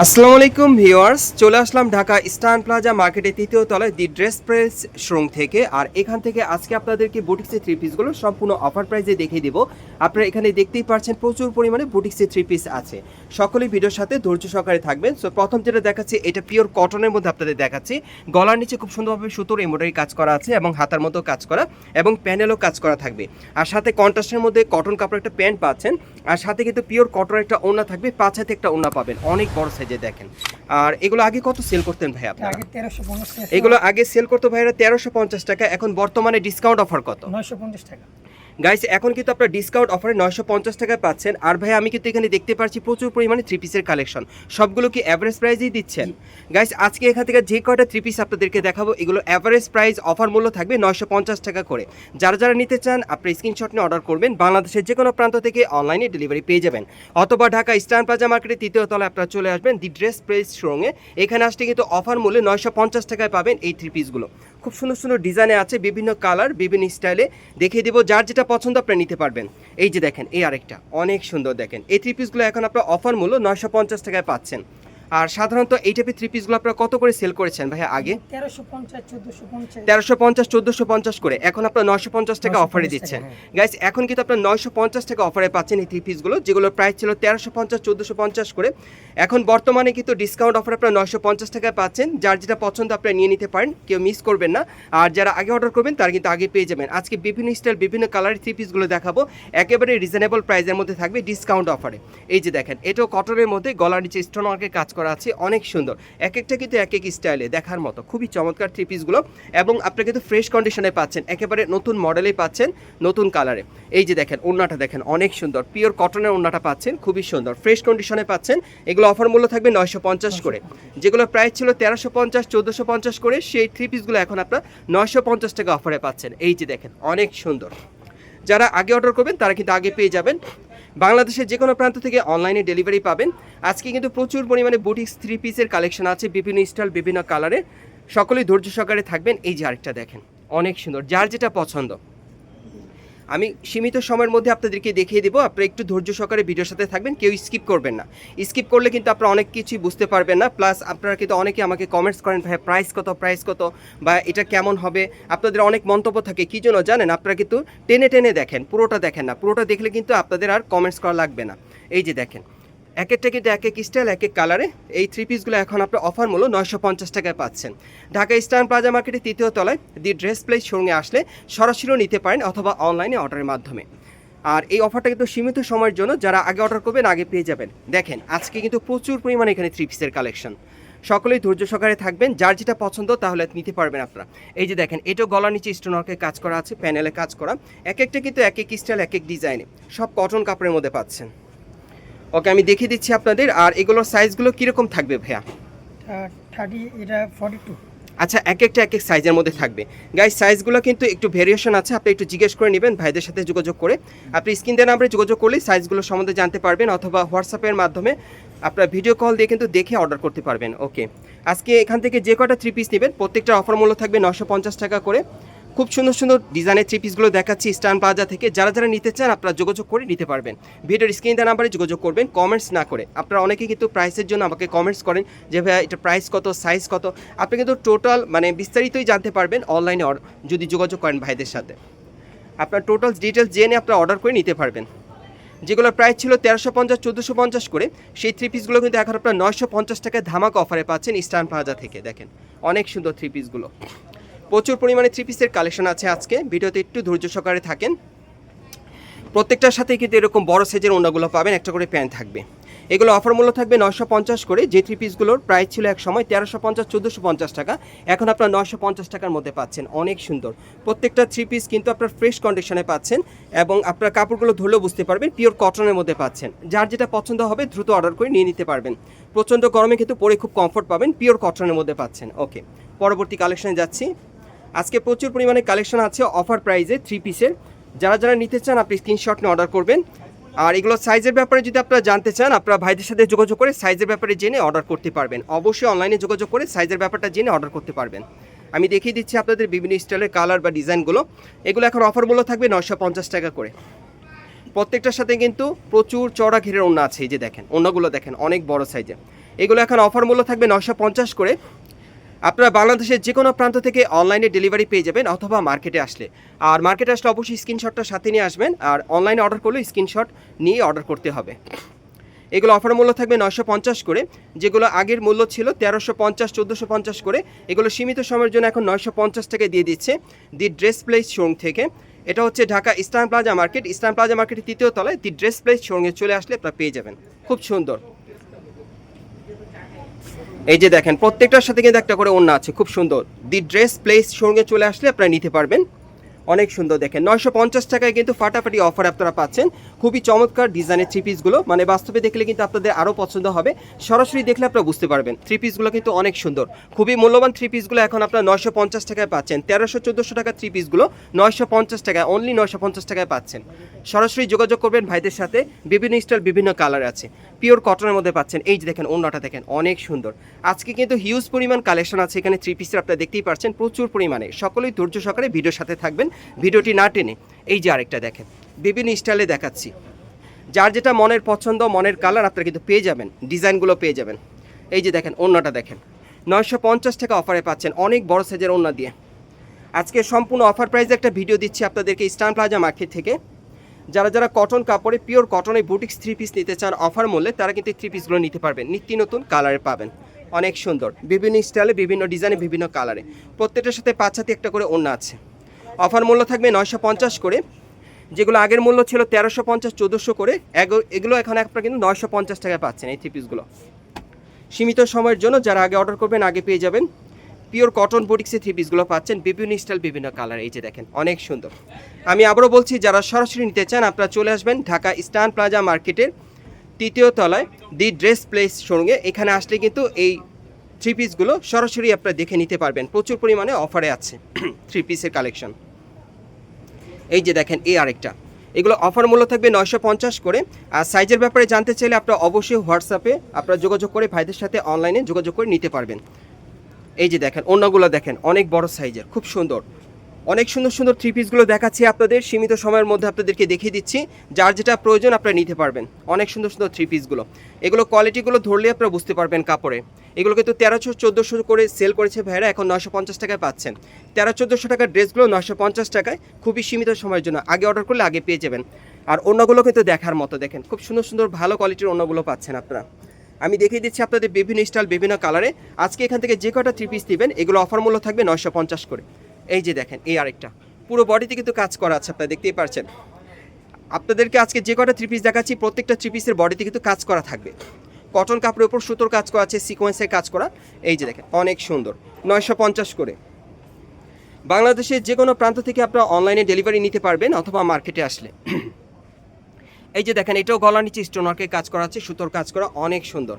আসসালামু আলাইকুম ভিউয়ার্স, চলে আসলাম ঢাকা স্টান প্লাজা মার্কেটের তৃতীয় তলায় দি ড্রেস প্রেস শোরুম থেকে। আর এখান থেকে আজকে আপনাদেরকে বুটিক্সের থ্রি পিসগুলো সম্পূর্ণ অফার প্রাইসে দেখিয়ে দেবো। আপনারা এখানে দেখতেই পারছেন প্রচুর পরিমাণে বুটিক্সের থ্রি পিস আছে। সকলেই ভিডিওর সাথে ধৈর্য সহকারে থাকবেন। সো প্রথম যেটা দেখাচ্ছি এটা পিওর কটনের মধ্যে আপনাদের দেখাচ্ছি। গলার নিচে খুব সুন্দরভাবে সুতোর এমব্রয়ডারি কাজ করা আছে এবং হাতার মতো কাজ করা এবং প্যানেলও কাজ করা থাকবে। আর সাথে কন্ট্রাস্টের মধ্যে কটন কাপড় একটা প্যান্ট পাচ্ছেন। আর সাথে কিন্তু পিওর কটন একটা ওড়না থাকবে পাঁচ হাতে একটা ওড়না পাবেন। অনেক বড় সাইজে দেখেন। আর এগুলো আগে কত সেল করতেন ভাই আপনারা? এগুলো আগে সেল করতো ভাইরা তেরোশো পঞ্চাশ টাকা এখন বর্তমানে ডিসকাউন্ট অফার কত? নয়শো পঞ্চাশ টাকা। গাইস এখন কিন্তু আপনার ডিসকাউন্ট অফারে নয়শো পঞ্চাশ টাকায় পাচ্ছেন। আর ভাই আমি কিন্তু এখানে দেখতে পাচ্ছি প্রচুর পরিমাণে থ্রি পিসের কালেকশন সবগুলো কি অ্যাভারেজ প্রাইসেই দিচ্ছেন? গাইস আজকে এখান থেকে যে কয়টা থ্রি পিস আপনাদেরকে দেখাবো এগুলো অ্যাভারেজ প্রাইস অফার মূল্য থাকবে নয়শো পঞ্চাশ টাকা করে। যারা যারা নিতে চান আপনি স্ক্রিনশট নিয়ে অর্ডার করবেন। বাংলাদেশের যে কোনো প্রান্ত থেকে অনলাইনে ডেলিভারি পেয়ে যাবেন। অথবা ঢাকা ইস্টার্ন প্লাজা মার্কেটের তৃতীয় তলায় আপনারা চলে আসবেন দি ড্রেস প্রেস শোরুমে এখানে আসলে কিন্তু অফার মূল্যে নয়শো পঞ্চাশ টাকায় পাবেন এই থ্রি পিসগুলো খুব সুন্দর সুন্দর ডিজাইনে আছে, বিভিন্ন কালার, বিভিন্ন স্টাইলে দেখিয়ে দেবো যার যেটা পছন্দ আপনি নিতে পারবেন। এই যে দেখেন, এই আরেকটা, অনেক সুন্দর দেখেন। এই থ্রি পিসগুলো এখন আপনার অফার মূল্য নয়শো পঞ্চাশ টাকায় পাচ্ছেন। আর সাধারণত এই টাইপের থ্রি পিসগুলো আপনারা কত করে সেল করেছেন ভাইয়া আগে? তেরোশো পঞ্চাশ চোদ্দশো পঞ্চাশ। করে। এখন আপনার নয়শো পঞ্চাশ টাকা 950 অফারে দিচ্ছেন। হ্যাঁ। গাইস এখন কিন্তু আপনার নয়শো পঞ্চাশ টাকা অফারে পাচ্ছেন এই থ্রি পিসগুলো যেগুলোর প্রাইস ছিল তেরোশো পঞ্চাশ চোদ্দোশো পঞ্চাশ করে। এখন বর্তমানে কিন্তু ডিসকাউন্ট অফার আপনার নয়শো পঞ্চাশ টাকায় পাচ্ছেন। যার যেটা পছন্দ আপনারা নিয়ে নিতে পারেন কেউ মিস করবেন না। আর যারা আগে অর্ডার করবেন তারা কিন্তু আগে পেয়ে যাবেন। আজকে বিভিন্ন স্টাইল বিভিন্ন কালারের থ্রি পিসগুলো দেখাবো। একেবারে রিজনেবল প্রাইসের মধ্যে থাকবে ডিসকাউন্ট অফারে এই যে দেখেন এটাও কটনের মধ্যে গলার নিচে স্টোন ওয়ার্কের কাজ করা আছে, অনেক সুন্দর। এক একটা কিন্তু এক এক স্টাইলে দেখার মতো। খুবই চমৎকার থ্রি পিসগুলো এবং আপনি কিন্তু ফ্রেশ কন্ডিশনে পাচ্ছেন। একেবারে নতুন মডেলেই পাচ্ছেন, নতুন কালারে এই যে দেখেন, ওড়নাটা দেখেন, অনেক সুন্দর। পিওর কটনের ওড়নাটা পাচ্ছেন, খুবই সুন্দর। ফ্রেশ কন্ডিশনে পাচ্ছেন। এগুলো অফার মূল্য থাকবে নয়শো পঞ্চাশ করে। যেগুলো প্রাইস ছিল তেরোশো পঞ্চাশ, চোদ্দোশো পঞ্চাশ করে, সেই থ্রি পিসগুলো এখন আপনার নয়শো পঞ্চাশ টাকা অফারে পাচ্ছেন। এই যে দেখেন, অনেক সুন্দর। যারা আগে অর্ডার করবেন, তারা কিন্তু আগে পেয়ে যাবেন। বাংলাদেশের যে কোনো প্রান্ত থেকে অনলাইনে ডেলিভারি পাবেন। আজকে কিন্তু প্রচুর পরিমাণে বুটিক্স থ্রি পিসের কালেকশন আছে, বিভিন্ন স্টাইল বিভিন্ন কালারে সকলেই ধৈর্য সহকারে থাকবেন। এই যে আরেকটা দেখেন, অনেক সুন্দর, যার যেটা পছন্দ। আমি সীমিত সময়ের মধ্যে আপনাদেরকে দেখিয়ে দেবো। আপনারা একটু ধৈর্য সহকারে ভিডিওর সাথে থাকবেন, কেউ স্কিপ করবেন না। স্কিপ করলে কিন্তু আপনারা অনেক কিছুই বুঝতে পারবেন না। প্লাস আপনারা কিন্তু অনেকে আমাকে কমেন্টস করেন ভাই প্রাইস কত প্রাইস কত? বা এটা কেমন হবে? আপনাদের অনেক মন্তব্য থাকে, কী জন্য জানেন? আপনারা কিন্তু টেনে টেনে দেখেন, পুরোটা দেখেন না। পুরোটা দেখলে কিন্তু আপনাদের আর কমেন্টস করা লাগবে না। এই যে দেখেন এক একটা কিন্তু এক এক স্টাইল এক এক কালারে এই থ্রি পিসগুলো এখন আপনার অফার মূল্য নয়শো পঞ্চাশ টাকায় পাচ্ছেন। ঢাকা ইস্টার্ন প্লাজা মার্কেটের তৃতীয় তলায় দি ড্রেস প্লেস শোরুমে আসলে সরাসরিও নিতে পারেন অথবা অনলাইনে অর্ডারের মাধ্যমে। আর এই অফারটা কিন্তু সীমিত সময়ের জন্য যারা আগে অর্ডার করবেন, আগে পেয়ে যাবেন। দেখেন, আজকে কিন্তু প্রচুর পরিমাণে এখানে থ্রি পিসের কালেকশন সকলেই ধৈর্য সহকারে থাকবেন, যার যেটা পছন্দ তাহলে নিতে পারবেন আপনারা। এই যে দেখেন, এটাও গলার নিচে স্টোনওয়ার্কের কাজ করা আছে প্যানেলে কাজ করা। এক একটা কিন্তু এক এক স্টাইল এক এক ডিজাইনে সব কটন কাপড়ের মধ্যে পাচ্ছেন। ওকে আমি দেখিয়ে দিচ্ছি আপনাদের আর এগুলোর সাইজগুলো কীরকম থাকবে ভাইয়া? থার্টি এটা ফর্টি টু আচ্ছা এক একটা এক এক সাইজের মধ্যে থাকবে। গাইস সাইজগুলো কিন্তু একটু ভেরিয়েশন আছে আপনি একটু জিজ্ঞেস করে নেবেন ভাইদের সাথে যোগাযোগ করে। আপনি স্ক্রিন দেওয়া নাম্বারে যোগাযোগ করলেই সাইজগুলো সম্বন্ধে জানতে পারবেন অথবা হোয়াটসঅ্যাপের মাধ্যমে আপনার ভিডিও কল দিয়ে কিন্তু দেখে অর্ডার করতে পারবেন ওকে আজকে এখান থেকে যে কটা থ্রি পিস নেবেন প্রত্যেকটা অফার মূল্য থাকবে নশো পঞ্চাশ টাকা করে। খুব সুন্দর সুন্দর ডিজাইনের থ্রি পিসগুলো দেখাচ্ছি স্টান প্লাজা থেকে। যারা যারা নিতে চান, আপনারা যোগাযোগ করে নিতে পারবেন। ভিডিওর স্ক্রিন দেওয়া নাম্বারে যোগাযোগ করবেন কমেন্টস না করে। আপনারা অনেকে কিন্তু প্রাইসের জন্য আমাকে কমেন্টস করেন যে, ভাইয়া, এটা প্রাইস কত সাইজ কত? আপনি কিন্তু টোটাল মানে বিস্তারিতই জানতে পারবেন অনলাইনে যদি যোগাযোগ করেন ভাইদের সাথে। আপনার টোটাল ডিটেলস জেনে আপনারা অর্ডার করে নিতে পারবেন। যেগুলো প্রাইস ছিল তেরোশো পঞ্চাশ, চোদ্দোশো পঞ্চাশ করে, সেই থ্রি পিসগুলো কিন্তু এখন আপনার নয়শো পঞ্চাশ টাকায় ধামাক অফারে পাচ্ছেন ইস্টার্ন প্লাজা থেকে, দেখেন। অনেক সুন্দর থ্রি পিসগুলো প্রচুর পরিমাণে থ্রি পিসের কালেকশন আছে আজকে। ভিডিওতে একটু ধৈর্য সহকারে থাকেন। প্রত্যেকটার সাথে কিন্তু এরকম বড় সাইজের ওনাগুলো পাবেন, একটা করে প্যান্ট থাকবে। এগুলো অফার মূল্য থাকবে নয়শো পঞ্চাশ করে। যে থ্রি পিসগুলোর প্রাইস ছিল এক সময় তেরোশো পঞ্চাশ, চোদ্দোশো পঞ্চাশ টাকা। এখন আপনার নয়শো পঞ্চাশ টাকার মধ্যে পাচ্ছেন। অনেক সুন্দর। প্রত্যেকটা থ্রি পিস কিন্তু আপনার ফ্রেশ কন্ডিশনে পাচ্ছেন এবং আপনার কাপড়গুলো ধরলেও বুঝতে পারবেন পিওর কটনের মধ্যে পাচ্ছেন। যার যেটা পছন্দ হবে দ্রুত অর্ডার করে নিয়ে নিতে পারবেন। প্রচণ্ড গরমে কিন্তু পরে খুব কমফোর্ট পাবেন পিওর কটনের মধ্যে পাচ্ছেন। ওকে পরবর্তী কালেকশনে যাচ্ছি। আজকে প্রচুর পরিমাণে কালেকশন আছে অফার প্রাইজে থ্রি পিসের যারা যারা নিতে চান, আপনি স্ক্রিনশট নিয়ে অর্ডার করবেন। আর এগুলো সাইজের ব্যাপারে যদি আপনারা জানতে চান, আপনারা ভাইদের সাথে যোগাযোগ করে সাইজের ব্যাপারে জেনে অর্ডার করতে পারবেন। অবশ্যই অনলাইনে যোগাযোগ করে সাইজের ব্যাপারটা জেনে অর্ডার করতে পারবেন। আমি দেখিয়ে দিচ্ছি আপনাদের বিভিন্ন স্টাইলের কালার বা ডিজাইনগুলো এগুলো এখন অফার মূল্য থাকবে নশো পঞ্চাশ টাকা করে। প্রত্যেকটার সাথে কিন্তু প্রচুর চড়া ঘেরের ওড়না আছে, এই যে দেখেন, ওড়নাগুলো দেখেন, অনেক বড় সাইজের এগুলো এখন অফার মূল্য থাকবে নয়শো পঞ্চাশ করে। আপনারা বাংলাদেশের যে কোনো প্রান্ত থেকে অনলাইনে ডেলিভারি পেয়ে যাবেন অথবা মার্কেটে আসলে। আর মার্কেটে আসলে অবশ্যই স্ক্রিনশটটা সাথে নিয়ে আসবেন আর অনলাইনে অর্ডার করলে স্ক্রিনশট নিয়ে অর্ডার করতে হবে। এগুলো অফার মূল্য থাকবে নয়শো পঞ্চাশ করে, যেগুলো আগের মূল্য ছিল তেরোশো পঞ্চাশ, চোদ্দোশো পঞ্চাশ করে। এগুলো সীমিত সময়ের জন্য এখন নয়শো পঞ্চাশ টাকা দিয়ে দিচ্ছে দি ড্রেস প্লেস শোরুম থেকে। এটা হচ্ছে Dhaka eastern plaza market. Eastern plaza মার্কেটের তৃতীয় তলায় দি ড্রেস প্লেস শোরুমে চলে আসলে আপনারা পেয়ে যাবেন। খুব সুন্দর। এই যে দেখেন, প্রত্যেকটার সাথে কিন্তু একটা করে অন্য আছে, খুব সুন্দর। দি ড্রেস প্লেস সঙ্গে চলে আসলে আপনারা নিতে পারবেন। অনেক সুন্দর দেখেন। নয়শো পঞ্চাশ টাকায় কিন্তু ফাটাফাটি অফার আপনারা পাচ্ছেন। খুবই চমৎকার ডিজাইনের থ্রি পিসগুলো মানে বাস্তবে দেখলে কিন্তু আপনাদের আরও পছন্দ হবে। সরাসরি দেখলে আপনারা বুঝতে পারবেন থ্রি পিসগুলো কিন্তু অনেক সুন্দর। খুবই মূল্যবান থ্রি পিসগুলো এখন আপনারা নয়শো পঞ্চাশ টাকায় পাচ্ছেন। তেরোশো চোদ্দোশো টাকা থ্রি পিসগুলো নয়শো পঞ্চাশ টাকায় অনলি নয়শো পঞ্চাশ টাকায় পাচ্ছেন। সরাসরি যোগাযোগ করবেন ভাইদের সাথে। বিভিন্ন স্টাইল বিভিন্ন কালার আছে। পিওর কটনের মধ্যে পাচ্ছেন। এই যে দেখেন অন্যটা দেখেন, অনেক সুন্দর। আজকে কিন্তু হিউজ পরিমাণ কালেকশন আছে। এখানে থ্রি পিসের আপনারা দেখতেই পাচ্ছেন প্রচুর পরিমাণে। সকলেই ধৈর্য সহকারে ভিডিওর সাথে থাকবেন। ভিডিওটি না টেনে, এই যে আরেকটা দেখেন, বিভিন্ন স্টাইলে দেখাচ্ছি। যার যেটা মনের পছন্দ, মনের কালার, আপনারা কিন্তু পেয়ে যাবেন, ডিজাইনগুলো পেয়ে যাবেন। এই যে দেখেন অন্যটা দেখেন, নয়শো পঞ্চাশ টাকা অফারে পাচ্ছেন অনেক বড় সাইজের অন্য দিয়ে। আজকে সম্পূর্ণ অফার প্রাইসে একটা ভিডিও দিচ্ছি আপনাদেরকে স্টান প্লাজা মার্কেট থেকে। যারা যারা কটন কাপড়ে, পিওর কটনের বুটিক্স থ্রি পিস নিতে চান অফার মূল্যে, তারা কিন্তু থ্রি পিসগুলো নিতে পারবেন। নিত্য নতুন কালারে পাবেন, অনেক সুন্দর। বিভিন্ন স্টাইলে, বিভিন্ন ডিজাইনে, বিভিন্ন কালারে। প্রত্যেকটার সাথে পাঁচ হাতে একটা করে অন্য আছে। অফার মূল্য থাকবে নয়শো পঞ্চাশ করে। যেগুলো আগের মূল্য ছিল তেরোশো পঞ্চাশ, চোদ্দোশো করে। এগো- এগুলো এখন আপনারা কিন্তু নয়শো পঞ্চাশ টাকায় পাচ্ছেন এই থ্রি পিসগুলো সীমিত সময়ের জন্য যারা আগে অর্ডার করবেন, আগে পেয়ে যাবেন। পিওর কটন বুটিক্সের থ্রি পিসগুলো পাচ্ছেন। বিভিন্ন স্টাইল বিভিন্ন কালার এই যে দেখেন, অনেক সুন্দর। আমি আবারও বলছি, যারা সরাসরি নিতে চান, আপনারা চলে আসবেন ঢাকা স্টান প্লাজা মার্কেটের তৃতীয় তলায় দি ড্রেস প্লেস শোরুমে। এখানে আসলে কিন্তু এই থ্রি পিসগুলো সরাসরি আপনারা দেখে নিতে পারবেন। প্রচুর পরিমাণে অফারে আছে থ্রি পিসের কালেকশন এই যে দেখেন, এই আরেকটা। এগুলো অফার মূল্য থাকবে নয়শো পঞ্চাশ করে। আর সাইজের ব্যাপারে জানতে চাইলে আপনারা অবশ্যই হোয়াটসঅ্যাপে আপনারা যোগাযোগ করে ভাইদের সাথে অনলাইনে যোগাযোগ করে নিতে পারবেন। এই যে দেখেন, অন্যগুলো দেখেন, অনেক বড় সাইজের খুব সুন্দর। অনেক সুন্দর সুন্দর থ্রি পিসগুলো দেখাচ্ছি আপনাদের। সীমিত সময়ের মধ্যে আপনাদেরকে দেখিয়ে দিচ্ছি। যার যেটা প্রয়োজন আপনারা নিতে পারবেন। অনেক সুন্দর সুন্দর থ্রি পিসগুলো এগুলো কোয়ালিটিগুলো ধরলে আপনারা বুঝতে পারবেন কাপড়ে। এগুলো কিন্তু তেরোশো, চোদ্দোশো করে সেল করেছে ভাইরা এখন নয়শো পঞ্চাশ টাকায় পাচ্ছেন। তেরো, চোদ্দোশো টাকার ড্রেসগুলো নয়শো পঞ্চাশ টাকায় খুবই সীমিত সময়ের জন্য। আগে অর্ডার করলে আগে পেয়ে যাবেন। আর অন্যগুলো কিন্তু দেখার মতো, দেখেন। খুব সুন্দর সুন্দর ভালো কোয়ালিটির অন্যগুলো পাচ্ছেন আপনারা। আমি দেখিয়ে দিচ্ছি আপনাদের বিভিন্ন স্টাইল বিভিন্ন কালারে আজকে এখান থেকে যে কটা থ্রি পিস দিবেন, এগুলো অফার মূল্য থাকবে নয়শো পঞ্চাশ করে। এই যে দেখেন, এই আরেকটা। পুরো বডিতে কিন্তু কাজ করা আছে, আপনারা দেখতেই পারছেন। আপনাদেরকে আজকে যে কটা থ্রি পিস দেখাচ্ছি, প্রত্যেকটা থ্রি পিসের বডিতে কিন্তু কাজ করা থাকবে। কটন কাপড়ের উপর সুতোর কাজ করা আছে সিকোয়েন্সের কাজ করা। এই যে দেখেন, অনেক সুন্দর, নয়শো পঞ্চাশ করে। বাংলাদেশের যে কোনো প্রান্ত থেকে আপনারা অনলাইনে ডেলিভারি নিতে পারবেন অথবা মার্কেটে আসলে। এই যে দেখেন, এটাও গলার নিচে স্টোন ওয়ার্কের কাজ করা আছে, সুতোর কাজ করা, অনেক সুন্দর।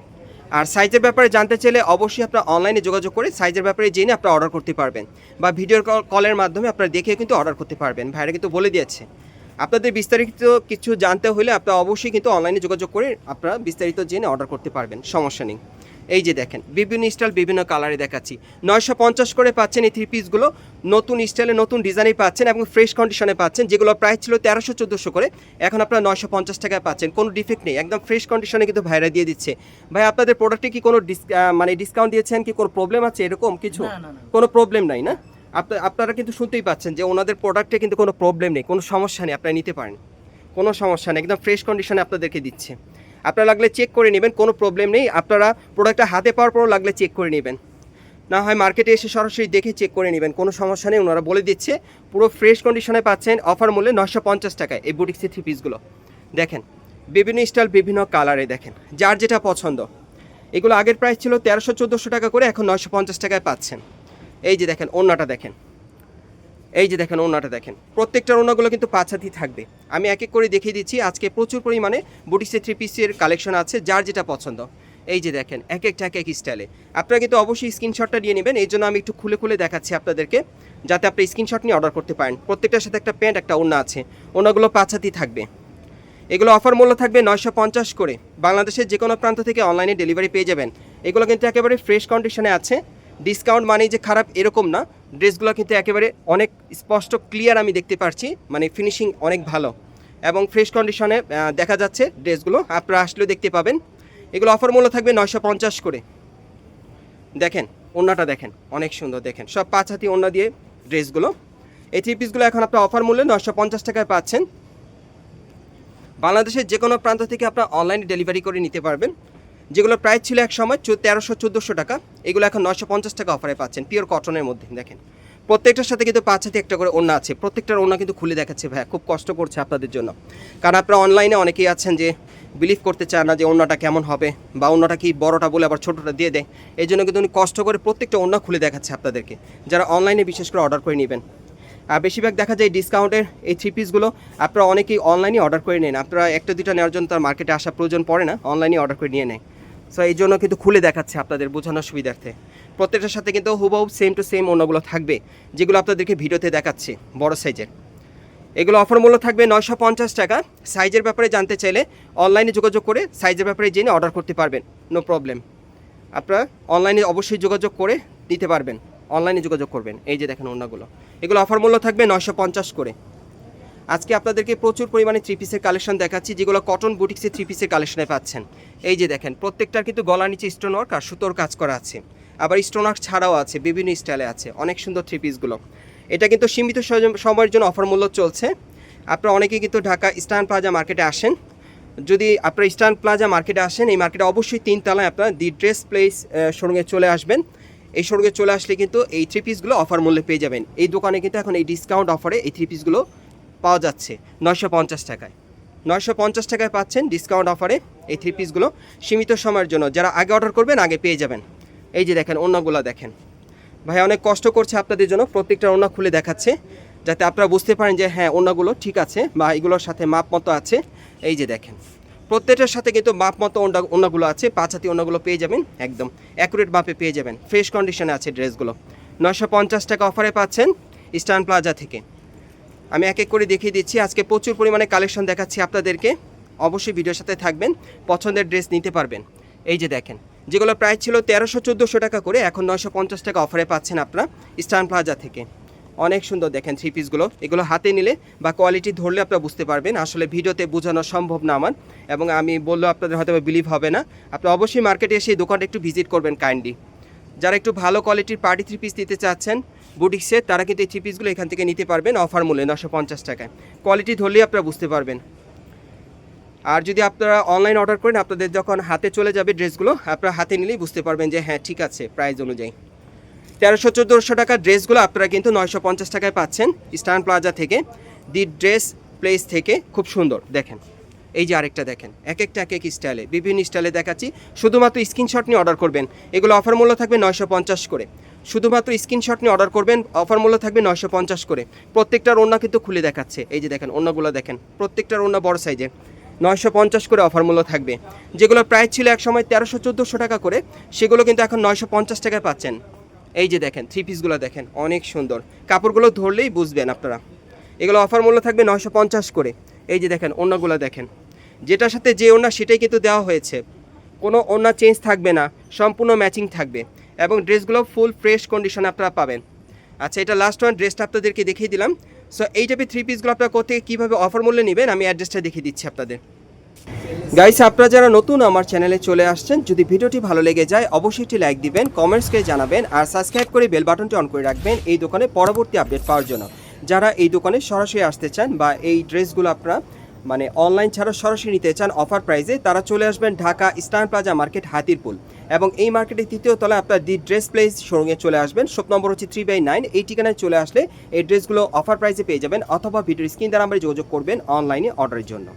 আর সাইজের ব্যাপারে জানতে চাইলে অবশ্যই আপনার অনলাইনে যোগাযোগ করে সাইজের ব্যাপারে জেনে আপনারা অর্ডার করতে পারবেন বা ভিডিও কলের মাধ্যমে আপনারা দেখে কিন্তু অর্ডার করতে পারবেন। ভাইরা কিন্তু বলে দিয়েছে। আপনাদের বিস্তারিত কিছু জানতে হলে আপনারা অবশ্যই কিন্তু অনলাইনে যোগাযোগ করে আপনারা বিস্তারিত জেনে অর্ডার করতে পারবেন। সমস্যা নেই। এই যে দেখেন বিভিন্ন স্টাইল বিভিন্ন কালারে দেখাচ্ছি। নয়শো পঞ্চাশ করে পাচ্ছেন এই থ্রি পিসগুলো নতুন স্টাইলে নতুন ডিজাইনে পাচ্ছেন এবং ফ্রেশ কন্ডিশনে পাচ্ছেন যেগুলো প্রাইস ছিল তেরোশো চোদ্দোশো করে। এখন আপনারা নয়শো পঞ্চাশ টাকায় পাচ্ছেন কোনো ডিফেক্ট নেই। একদম ফ্রেশ কন্ডিশনে কিন্তু ভাইরা দিয়ে দিচ্ছে। ভাই আপনাদের প্রোডাক্টে কি কোনো ডিস মানে ডিসকাউন্ট দিয়েছেন কি? কোনো প্রবলেম আছে এরকম কিছু। কোনো প্রবলেম নাই না? আপনা- আপনারা কিন্তু শুনতেই পাচ্ছেন যে ওনাদের প্রোডাক্টে কিন্তু কোনো প্রবলেম নেই কোনো সমস্যা নেই আপনারা নিতে পারেন। কোনো সমস্যা নেই একদম ফ্রেশ কন্ডিশনে আপনাদেরকে দিচ্ছে। আপনারা লাগলে চেক করে নেবেন, কোনো প্রবলেম নেই। আপনারা প্রোডাক্টটা হাতে পাওয়ার পরও লাগলে চেক করে নেবেন। না হয় মার্কেটে এসে সরাসরি দেখে চেক করে নেবেন, কোনো সমস্যা নেই। ওনারা বলে দিচ্ছে, পুরো ফ্রেশ কন্ডিশনে পাচ্ছেন অফার মূল্যে নশো পঞ্চাশ টাকায় এই বুটিক্সের থ্রি পিসগুলো দেখেন, বিভিন্ন স্টাইল বিভিন্ন কালারে দেখেন, যার যেটা পছন্দ। এগুলো আগের প্রাইস ছিল তেরোশো চোদ্দোশো টাকা করে, এখন নশো পঞ্চাশ টাকায় পাচ্ছেন। এই যে দেখেন অন্যটা দেখেন। এই যে দেখেন ওনাটা দেখেন। প্রত্যেকটার ওনাগুলো কিন্তু পাঁচ হাতি থাকবে। আমি এক এক করে দেখিয়ে দিচ্ছি, আজকে প্রচুর পরিমাণে বুটিক্সের থ্রি পিসের কালেকশন আছে, যার যেটা পছন্দ। এই যে দেখেন, এক একটা, এক এক স্টাইলে আপনারা কিন্তু অবশ্যই স্ক্রিনশটটা নিয়ে নেবেন, এই জন্য আমি একটু খুলে খুলে দেখাচ্ছি আপনাদেরকে, যাতে আপনি স্ক্রিনশট নিয়ে অর্ডার করতে পারেন। প্রত্যেকটার সাথে একটা প্যান্ট একটা ওনা আছে। ওনাগুলো পাঁচ হাতি থাকবে। এগুলো অফার মূল্য থাকবে নয়শো পঞ্চাশ করে। বাংলাদেশের যে কোনো প্রান্ত থেকে অনলাইনে ডেলিভারি পেয়ে যাবেন। এগুলো কিন্তু একেবারে ফ্রেশ কন্ডিশনে আছে। ডিসকাউন্ট মানেই যে খারাপ এরকম না। ড্রেসগুলো কিন্তু একেবারে অনেক স্পষ্ট ক্লিয়ার আমি দেখতে পারছি। মানে ফিনিশিং অনেক ভালো। এবং ফ্রেশ কন্ডিশনে দেখা যাচ্ছে ড্রেসগুলো। আপনারা আসলেও দেখতে পাবেন। এগুলো অফার মূল্য থাকবে নয়শো পঞ্চাশ করে। দেখেন ওড়নাটা দেখেন, অনেক সুন্দর দেখেন। সব পাঁচ হাতি ওড়না দিয়ে ড্রেসগুলো। এই থ্রি পিসগুলো এখন আপনার অফার মূল্যে নয়শো পঞ্চাশ টাকায় পাচ্ছেন। বাংলাদেশের যে কোনো প্রান্ত থেকে আপনার অনলাইনে ডেলিভারি করে নিতে পারবেন। যেগুলো প্রাইস ছিল এক সময় তেরোশো, চোদ্দোশো টাকা, এগুলো এখন নয়শো পঞ্চাশ টাকা অফারে পাচ্ছেন পিওর কটনের মধ্যে, দেখেন। প্রত্যেকটার সাথে কিন্তু পাঁচ হাতে একটা করে ওড়না আছে, প্রত্যেকটার ওড়না কিন্তু খুলে দেখাচ্ছে ভাইয়া, খুব কষ্ট করছে আপনাদের জন্য। কারণ আপনারা অনলাইনে অনেকেই আছেন যে বিলিভ করতে চান না যে ওড়নাটা কেমন হবে, বা অন্যটা কি বড়টা বলে আবার ছোটোটা দিয়ে দেয়, এই জন্য কিন্তু উনি কষ্ট করে প্রত্যেকটা ওড়না খুলে দেখাচ্ছে আপনাদেরকে, যারা অনলাইনে বিশেষ করে অর্ডার করে নেবেন। বেশিরভাগ দেখা যায় ডিসকাউন্টের এই থ্রি পিসগুলো আপনারা অনেকেই অনলাইনে অর্ডার করে নেন। আপনারা একটা, দুইটা নেওয়ার জন্য তার মার্কেটে আসা প্রয়োজন পড়ে না অনলাইনে অর্ডার করে নিয়ে নেয়। সো এই জন্য কিন্তু খুলে দেখাচ্ছে আপনাদের বোঝানোর সুবিধার্থে। প্রত্যেকটার সাথে কিন্তু হুবহু সেম টু সেম অন্যগুলো থাকবে, যেগুলো আপনাদেরকে ভিডিওতে দেখাচ্ছে, বড় সাইজের এগুলো অফার মূল্য থাকবে নয়শো পঞ্চাশ টাকা। সাইজের ব্যাপারে জানতে চাইলে অনলাইনে যোগাযোগ করে সাইজের ব্যাপারে জেনে অর্ডার করতে পারবেন। নো প্রবলেম আপনারা অনলাইনে অবশ্যই যোগাযোগ করে দিতে পারবেন। অনলাইনে যোগাযোগ করবেন। এই যে দেখেন অন্যগুলো এগুলো অফার মূল্য থাকবে নয়শো পঞ্চাশ করে। আজকে আপনাদেরকে প্রচুর পরিমাণে থ্রি পিসের কালেকশন দেখাচ্ছি, যেগুলো কটন বুটিক্সের থ্রি পিসের কালেকশনে পাচ্ছেন। এই যে দেখেন, প্রত্যেকটার কিন্তু গলা নিচে স্টোন ওয়ার্ক আর সুতোর কাজ করা আছে। আবার স্টোন ওয়ার্ক ছাড়াও আছে, বিভিন্ন স্টাইলে আছে, অনেক সুন্দর থ্রি পিসগুলো এটা কিন্তু সীমিত সময়ের জন্য অফার মূল্য চলছে। আপনারা অনেকেই কিন্তু ঢাকা ইস্টার্ন প্লাজা মার্কেটে আসেন। যদি আপনারা ইস্টার্ন প্লাজা মার্কেটে আসেন, এই মার্কেটে অবশ্যই তিনতলায় আপনারা দি ড্রেস প্লেস শোরুমে চলে আসবেন। এই শোরুমে চলে আসলে কিন্তু এই থ্রি পিসগুলো অফার মূল্যে পেয়ে যাবেন। এই দোকানে কিন্তু এখন এই ডিসকাউন্ট অফারে এই থ্রি পিসগুলো পাওয়া যাচ্ছে নয়শো পঞ্চাশ টাকায়। নয়শো পঞ্চাশ টাকায় পাচ্ছেন ডিসকাউন্ট অফারে এই থ্রি পিসগুলো সীমিত সময়ের জন্য। যারা আগে অর্ডার করবেন, আগে পেয়ে যাবেন। এই যে দেখেন, অন্যগুলো দেখেন। ভাই, অনেক কষ্ট করছে আপনাদের জন্য। প্রত্যেকটা ওড়না খুলে দেখাচ্ছে, যাতে আপনারা বুঝতে পারেন যে হ্যাঁ ওড়নাগুলো ঠিক আছে বা এগুলোর সাথে মাপ মতো আছে। এই যে দেখেন। প্রত্যেকটার সাথে কিন্তু মাপ মতো ওড়না ওড়নাগুলো আছে, পাঁচ হাতি ওড়নাগুলো পেয়ে যাবেন, একদম অ্যাকুরেট মাপে পেয়ে যাবেন। ফ্রেশ কন্ডিশনে আছে ড্রেসগুলো। নয়শো পঞ্চাশ টাকা অফারে পাচ্ছেন ইস্টার্ন প্লাজা থেকে। আমি এক এক করে দেখিয়ে দিচ্ছি, আজকে প্রচুর পরিমাণে কালেকশন দেখাচ্ছি আপনাদেরকে। অবশ্যই ভিডিওর সাথে থাকবেন, পছন্দের ড্রেস নিতে পারবেন। এই যে দেখেন, যেগুলো প্রাইস ছিল তেরোশো চোদ্দোশো টাকা করে, এখন নয়শো পঞ্চাশ টাকা অফারে পাচ্ছেন আপনারা ইস্টার্ন প্লাজা থেকে। অনেক সুন্দর দেখেন থ্রি পিসগুলো এগুলো হাতে নিলে বা কোয়ালিটি ধরলে আপনারা বুঝতে পারবেন। আসলে ভিডিওতে বোঝানো সম্ভব না আমার। এবং আমি বললেও আপনাদের হয়তো বিলিভ হবে না। আপনি অবশ্যই মার্কেটে এসে এই দোকানটা একটু ভিজিট করবেন কাইন্ডলি যারা একটু ভালো কোয়ালিটির পার্টি থ্রি পিস নিতে চাচ্ছেন বুটিক্সে তারা কিন্তু এই থ্রি পিসগুলো এখান থেকে নিতে পারবেন অফার মূল্যে নশো পঞ্চাশ টাকায়। কোয়ালিটি ধরলেই আপনারা বুঝতে পারবেন। আর যদি আপনারা অনলাইন অর্ডার করেন, আপনাদের যখন হাতে চলে যাবে ড্রেসগুলো আপনারা হাতে নিলেই বুঝতে পারবেন যে হ্যাঁ ঠিক আছে প্রাইস অনুযায়ী। তেরোশো চোদ্দোশো টাকার ড্রেসগুলো আপনারা কিন্তু নয়শো পঞ্চাশ টাকায় পাচ্ছেন ইস্টার্ন প্লাজা থেকে, দি ড্রেস প্লেস থেকে, খুব সুন্দর, দেখেন। এই যে আরেকটা দেখেন, এক একটা এক এক স্টাইলে, বিভিন্ন স্টাইলে দেখাচ্ছি, শুধুমাত্র স্ক্রিনশট নিয়ে অর্ডার করবেন। এগুলো অফার মূল্য থাকবে নয়শো পঞ্চাশ করে। শুধুমাত্র স্ক্রিনশট নিয়ে অর্ডার করবেন, অফার মূল্য থাকবে নয়শো পঞ্চাশ করে। প্রত্যেকটার ওড়না কিন্তু খুলে দেখাচ্ছে। এই যে দেখেন, ওড়নাগুলো দেখেন, প্রত্যেকটার ওড়না বড় সাইজের নয়শো পঞ্চাশ করে অফার মূল্য থাকবে। যেগুলো প্রাইস ছিল এক সময় তেরোশো চোদ্দোশো টাকা করে, সেগুলো কিন্তু এখন নয়শো পঞ্চাশ টাকায় পাচ্ছেন। এই যে দেখেন থ্রি পিসগুলো দেখেন, অনেক সুন্দর। কাপড়গুলো ধরলেই বুঝবেন আপনারা। এগুলো অফার মূল্য থাকবে নয়শো পঞ্চাশ করে। এই যে দেখেন অন্যগুলো দেখেন। যেটার সাথে যে ওড়না, সেটাই কিন্তু দেওয়া হয়েছে। কোনো ওড়না চেঞ্জ থাকবে না, সম্পূর্ণ ম্যাচিং থাকবে। এবং ড্রেসগুলো ফুল ফ্রেশ কন্ডিশনে আপনারা পাবেন। আচ্ছা এটা লাস্ট ওয়ান ড্রেসটা আপনাদেরকে দেখিয়ে দিলাম। সো এই টাইপের থ্রি পিসগুলো আপনারা কোথেকে কীভাবে অফার মূল্যে নেবেন, আমি অ্যাড্রেসটা দেখিয়ে দিচ্ছি আপনাদের। গাইস আপনারা যারা নতুন আমার চ্যানেলে চলে আসছেন, যদি ভিডিওটি ভালো লেগে যায়, অবশ্যই একটি লাইক দিবেন কমেন্টস করে জানাবেন, আর সাবস্ক্রাইব করে বেল বাটনটি অন করে রাখবেন এই দোকানে পরবর্তী আপডেট পাওয়ার জন্য। যারা এই দোকানে সরাসরি আসতে চান বা এই ড্রেসগুলো আপনারা মানে অনলাইন ছাড়া সরাসরি নিতে চান অফার প্রাইজে তারা চলে আসবেন Dhaka eastern plaza market Hatirpool. এবং এই মার্কেটের তৃতীয় তলায় আপনার দি ড্রেস প্লেস শোরুমে চলে আসবেন। শপ নম্বর হচ্ছে থ্রি বাই নাইন এই ঠিকানায় চলে আসলে এই ড্রেসগুলো অফার প্রাইজে পেয়ে যাবেন অথবা ভিডিও স্ক্রিন দ্বারা আমরা যোগাযোগ করবেন অনলাইনে অর্ডারের জন্য।